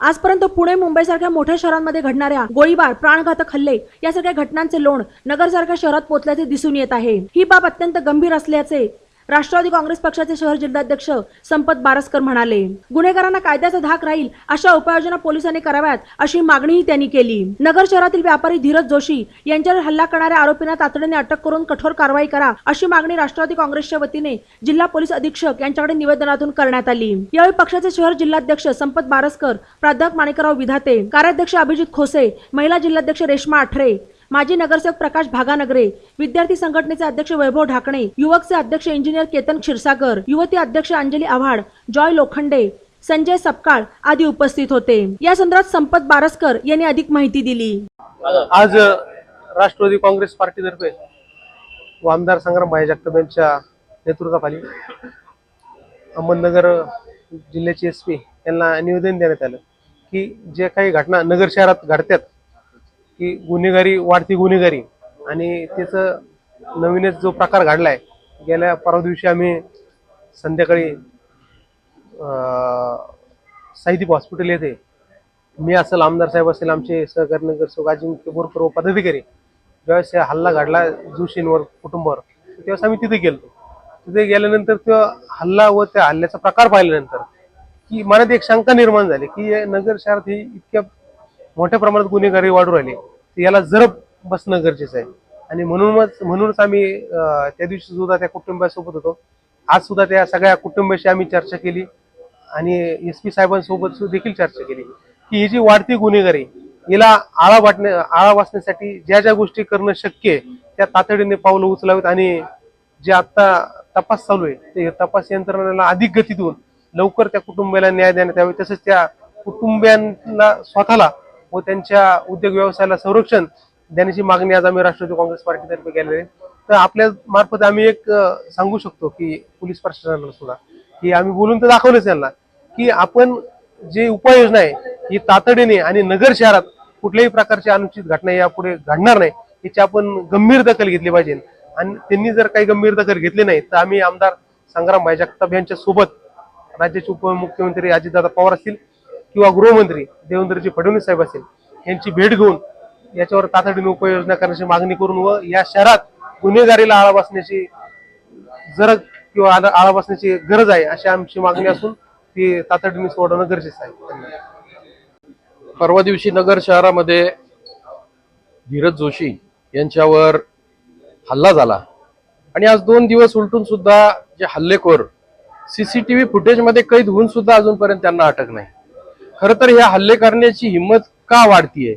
आजपर्यंत पुणे मुंबईसारख्या मोठ्या शहरांमध्ये घडणाऱ्या गोळीबार प्राणघातक हल्ले यासारख्या घटनांचे लोण नगरसारख्या शहरात पोचल्याचे दिसून येत आहे. ही बाब अत्यंत गंभीर असल्याचे राष्ट्रवादी काँग्रेस पक्षाचे शहर जिल्हाध्यक्ष संपत बारसकर म्हणाले गुन्हेगारांना कायद्याचा धाक राहील अशा उपाययोजना पोलिसांनी कराव्यात अशी मागणीही त्यांनी केली. नगर शहरातील व्यापारी धीरज जोशी यांच्यावर हल्ला करणाऱ्या आरोपींना तातडीने अटक करून कठोर कारवाई करा अशी मागणी राष्ट्रवादी काँग्रेसच्या वतीने जिल्हा पोलीस अधीक्षक यांच्याकडे निवेदनातून करण्यात आली. यावेळी पक्षाचे शहर जिल्हाध्यक्ष संपत बारसकर प्राध्यापक माणिकराव विधाते कार्याध्यक्ष अभिजित खोसे महिला जिल्हाध्यक्ष रेश्मा आठरे माजी नगरसेवक प्रकाश भागानगरे विद्यार्थी संघटनेचे अध्यक्ष वैभव ढाकणे युवकचे अध्यक्ष इंजिनियर केतन क्षीरसागर युवती अध्यक्ष अंजली आव्हाड जॉय लोखंडे संजय सपकाळ आदी उपस्थित होते. या संदर्भात संपत बारसकर यांनी अधिक माहिती दिली. आज राष्ट्रवादी काँग्रेस पार्टीतर्फे व आमदार संग्राम भाई जगताप यांच्या नेतृत्वाखाली अहमदनगर जिल्ह्याचे एस पी यांना निवेदन देण्यात आलं की जे काही घटना नगर शहरात घडतात की गुन्हेगारी वाढती गुन्हेगारी. आणि त्याचं नवीनच जो प्रकार घडलाय गेल्या परवा दिवशी आम्ही संध्याकाळी साहित्यिक साईदीप हॉस्पिटल येथे मी असेल आमदार साहेब असेल आमचे सहकारी नगरसेवक अजिंक्य बोरकर व पदाधिकारी ज्यावेळेस हल्ला घडला जोशींवर कुटुंबावर त्यावेळेस आम्ही तिथे गेलो. तिथे गेल्यानंतर तो हल्ला व त्या हल्ल्याचा प्रकार पाहिल्यानंतर की मनात एक शंका निर्माण झाली की नगर शहरात ही इतक्या मोठ्या प्रमाणात गुन्हेगारी वाढू राहिली तर याला जरब बसणं गरजेचं आहे. आणि म्हणूनच म्हणूनच आम्ही त्या दिवशी सुद्धा त्या कुटुंबासोबत होतो. आज सुद्धा त्या सगळ्या कुटुंबाशी आम्ही चर्चा केली आणि एस पी साहेबांसोबत देखील चर्चा केली की ही जी वाढती गुन्हेगारी हिला आळा वाटण्या आळा वाचण्यासाठी ज्या ज्या गोष्टी करणं शक्य आहे त्या तातडीने पावलं उचलावीत आणि जे आत्ता तपास चालू आहे ते तपास यंत्रणेला अधिक गती देऊन लवकर त्या कुटुंबाला न्याय देण्यात यावे. तसेच त्या कुटुंबियांना स्वतःला व त्यांच्या उद्योग व्यवसायाला संरक्षण देण्याची मागणी आज आम्ही राष्ट्रवादी काँग्रेस पार्टीतर्फे केलेली आहे. तर आपल्या मार्फत आम्ही एक सांगू शकतो की पोलीस प्रशासनाला सुद्धा की आम्ही बोलून तर दाखवलंच यांना की आपण जे उपाययोजना आहे ही तातडीने आणि नगर शहरात कुठल्याही प्रकारची अनुचित घटना यापुढे घडणार नाही याची आपण गंभीर दखल घेतली पाहिजे. आणि त्यांनी जर काही गंभीर दखल घेतली नाही तर आम्ही आमदार संग्राम जगताप यांच्या सोबत राज्याचे उपमुख्यमंत्री अजितदादा पवार असतील किंवा गृहमंत्री देवेंद्रजी फडणवीस साहेब असेल यांची भेट घेऊन याच्यावर तातडीने उपाययोजना करण्याची मागणी करून व या शहरात गुन्हेगारीला आळा बसण्याची जर किंवा आळा बसण्याची गरज आहे अशी आमची मागणी असून ती तातडीने सोडवणं गरजेचं आहे. परवा दिवशी नगर शहरामध्ये धीरज जोशी यांच्यावर हल्ला झाला. आणि आज दोन दिवस उलटून सुद्धा जे हल्लेखोर सीसीटीव्ही फुटेजमध्ये कैद होऊन सुद्धा अजूनपर्यंत त्यांना अटक नाही. खरं तर ह्या हल्ले करण्याची हिंमत का वाढतीये?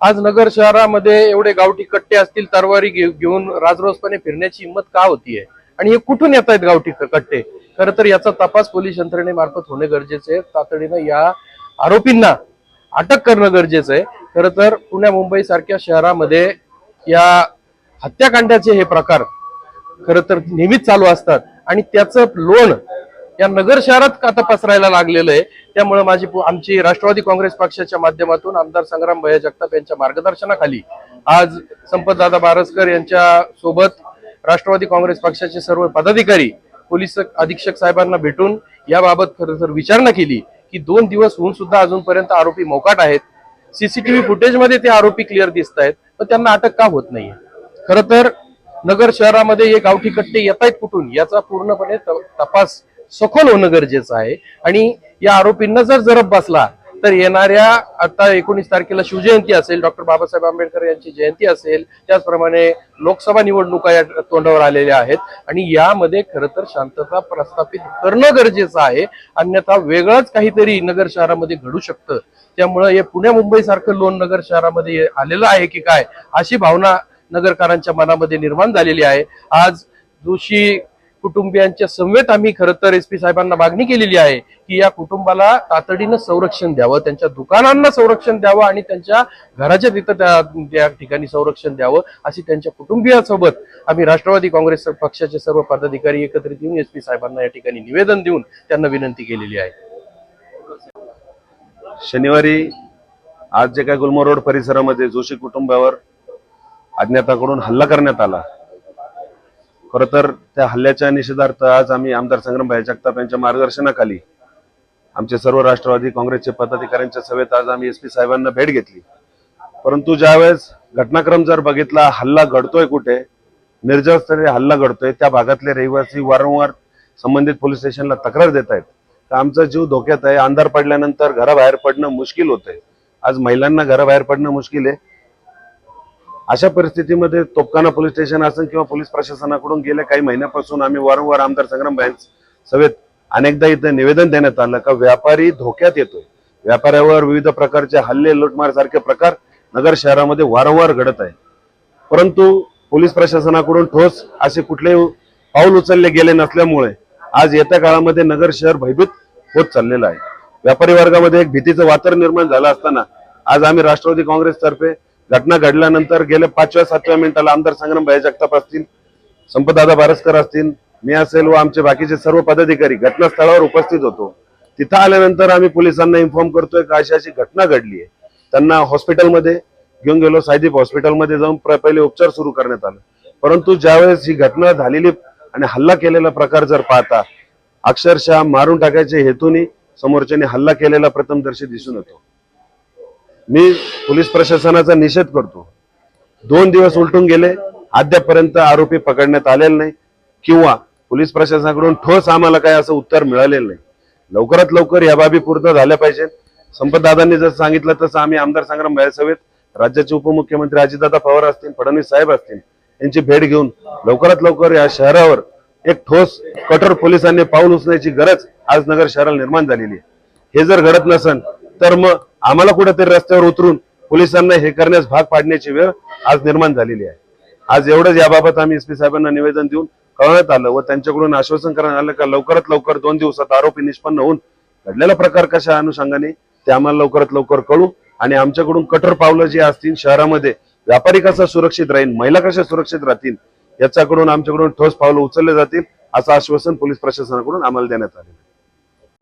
आज नगर शहरामध्ये एवढे गावठी कट्टे असतील तरवारी घेऊन राजरोसपणे फिरण्याची हिंमत का होतीये? आणि हे कुठून येत आहेत गावठी कट्टे? खरं तर याचा तपास पोलीस यंत्रणेमार्फत होणे गरजेचे आहे. तातडीनं या आरोपींना अटक करणं गरजेचं आहे. खरं तर पुण्या मुंबई सारख्या शहरामध्ये या हत्याकांडाचे हे प्रकार खरं तर नेहमीच चालू असतात. आणि त्याचं लोण या नगर शहरात आता पसरायला लागलेलं आहे? त्यामुळे माझी आमची राष्ट्रवादी काँग्रेस पक्षाच्या माध्यमातून आमदार संग्राम भैया जगताप यांच्या मार्गदर्शनाखाली आज संपतदादा बारसकर यांच्या सोबत राष्ट्रवादी काँग्रेस पक्षाचे सर्व पदाधिकारी पोलीस अधीक्षक साहेबांना भेटून याबाबत खरं तर विचारणा केली की दोन दिवस होऊन सुद्धा अजूनपर्यंत आरोपी मोकाट आहेत. सीसीटीव्ही फुटेजमध्ये ते आरोपी क्लिअर दिसत आहेत पण त्यांना अटक का होत नाहीये? खरं तर नगर शहरामध्ये हे गावठी कट्टे येत आहेत कुठून? याचा पूर्णपणे तपास सखोल होणं गरजेचं आहे. आणि या आरोपींना जर जरब बसला तर येणाऱ्या आता एकोणीस तारखेला शिवजयंती असेल डॉक्टर बाबासाहेब आंबेडकर यांची जयंती असेल त्याचप्रमाणे लोकसभा निवडणुका या तोंडावर आलेल्या आहेत. आणि यामध्ये खरं तर शांतता प्रस्थापित करणं गरजेचं आहे. अन्यथा वेगळंच काहीतरी नगर शहरामध्ये घडू शकतं. त्यामुळं हे पुण्या मुंबई सारखं लोन नगर शहरामध्ये आलेलं आहे की काय अशी भावना नगरकारांच्या मनामध्ये निर्माण झालेली आहे. आज दोषी कुटुंबियांच्या समवेत आम्ही खरं तर एस पी साहेबांना मागणी केलेली आहे की या कुटुंबाला तातडीनं संरक्षण द्यावं त्यांच्या दुकानांना संरक्षण द्यावं आणि त्यांच्या घराच्या तिथं त्या ठिकाणी संरक्षण द्यावं अशी त्यांच्या कुटुंबियासोबत आम्ही राष्ट्रवादी काँग्रेस पक्षाचे सर्व पदाधिकारी एकत्रित येऊन एस पी साहेबांना या ठिकाणी निवेदन देऊन त्यांना विनंती केलेली आहे. शनिवारी आज जे काय गुलमोर रोड परिसरामध्ये जोशी कुटुंबावर अज्ञाताकडून हल्ला करण्यात आला. खरं तर त्या हल्ल्याच्या निषेधार्थ आज आम्ही आमदार संग्रामभाई जगताप यांच्या मार्गदर्शनाखाली आमचे सर्व राष्ट्रवादी काँग्रेसचे पदाधिकाऱ्यांच्या सभेत आज आम्ही एस पी साहेबांना भेट घेतली. परंतु ज्यावेळेस घटनाक्रम जर बघितला हल्ला घडतोय कुठे निर्जनस्थळी हल्ला घडतोय त्या भागातले रहिवासी वारंवार संबंधित पोलीस स्टेशनला तक्रार देत आहेत. तर आमचा जीव धोक्यात आहे. अंधार पडल्यानंतर घराबाहेर पडणं मुश्किल होतंय. आज महिलांना घराबाहेर पडणं मुश्किल आहे. अशा परिस्थितीमध्ये तोपकाना पोलीस स्टेशन असेल किंवा पोलीस प्रशासनाकडून गेल्या काही महिन्यापासून आम्ही वारंवार आमदार संग्राम बँक सभेत अनेकदा इथं निवेदन देण्यात आलं का व्यापारी धोक्यात येतोय. व्यापाऱ्यावर विविध प्रकारचे हल्ले लुटमार सारखे प्रकार नगर शहरामध्ये वारंवार घडत आहे परंतु पोलीस प्रशासनाकडून ठोस असे कुठलेही पाऊल उचलले गेले नसल्यामुळे आज येत्या काळामध्ये नगर शहर भयभीत होत चाललेलं आहे. व्यापारी वर्गामध्ये एक भीतीचं वातावरण निर्माण झालं असताना आज आम्ही राष्ट्रवादी काँग्रेसतर्फे घटना घडल्यानंतर गेल्या पाचव्या सातव्या मिनिटाला आमदार संग्रामभाई जगताप असतील संपदादा बारसकर असतील मी असेल व आमचे बाकीचे सर्व पदाधिकारी घटनास्थळावर उपस्थित होतो. तिथं आल्यानंतर आम्ही पोलिसांना इन्फॉर्म करतोय का अशी अशी घटना घडली आहे त्यांना हॉस्पिटलमध्ये घेऊन गेलो सायदीप हॉस्पिटलमध्ये जाऊन पहिले उपचार सुरू करण्यात आले. परंतु ज्यावेळेस ही घटना झालेली आणि हल्ला केलेला प्रकार जर पाहता अक्षरशः मारून टाकायच्या हेतूने समोरच्याने हल्ला केलेला प्रथमदर्शी दिसून येतो. मी पोलीस प्रशासनाचा निषेध करतो. दोन दिवस उलटून गेले. अद्यापर्यंत आरोपी पकडण्यात आलेले नाही. किंवा पोलीस प्रशासनाकडून ठोस आम्हाला काय असं उत्तर मिळालेलं नाही. लवकरात लवकर या बाबी पूर्ण झाल्या पाहिजेत संपतदादांनी जसं सांगितलं तसं आम्ही आमदार संग्राम भाईसभेत राज्याचे उपमुख्यमंत्री अजितदादा पवार असतील फडणवीस साहेब असतील यांची भेट घेऊन लवकरात लवकर या शहरावर एक ठोस कठोर पोलिसांनी पाऊल उचलण्याची गरज आज नगर शहराला निर्माण झालेली आहे. हे जर घडत नसन तर मग आम्हाला कुठेतरी रस्त्यावर उतरून पोलिसांना हे करण्यास भाग पाडण्याची वेळ आज निर्माण झालेली आहे. आज एवढंच याबाबत आम्ही एस पी साहेबांना निवेदन देऊन कळवण्यात आलं व त्यांच्याकडून आश्वासन करण्यात आलं का लवकरात लवकर दोन दिवसात आरोपी निष्पन्न होऊन घडलेला प्रकार कशा अनुषंगाने ते आम्हाला लवकरात लवकर कळू आणि आमच्याकडून कठोर पावलं जी असतील शहरामध्ये व्यापारी कसा सुरक्षित राहील महिला कशा सुरक्षित राहतील याच्याकडून आमच्याकडून ठोस पावलं उचलले जातील असं आश्वासन पोलीस प्रशासनाकडून आम्हाला देण्यात आले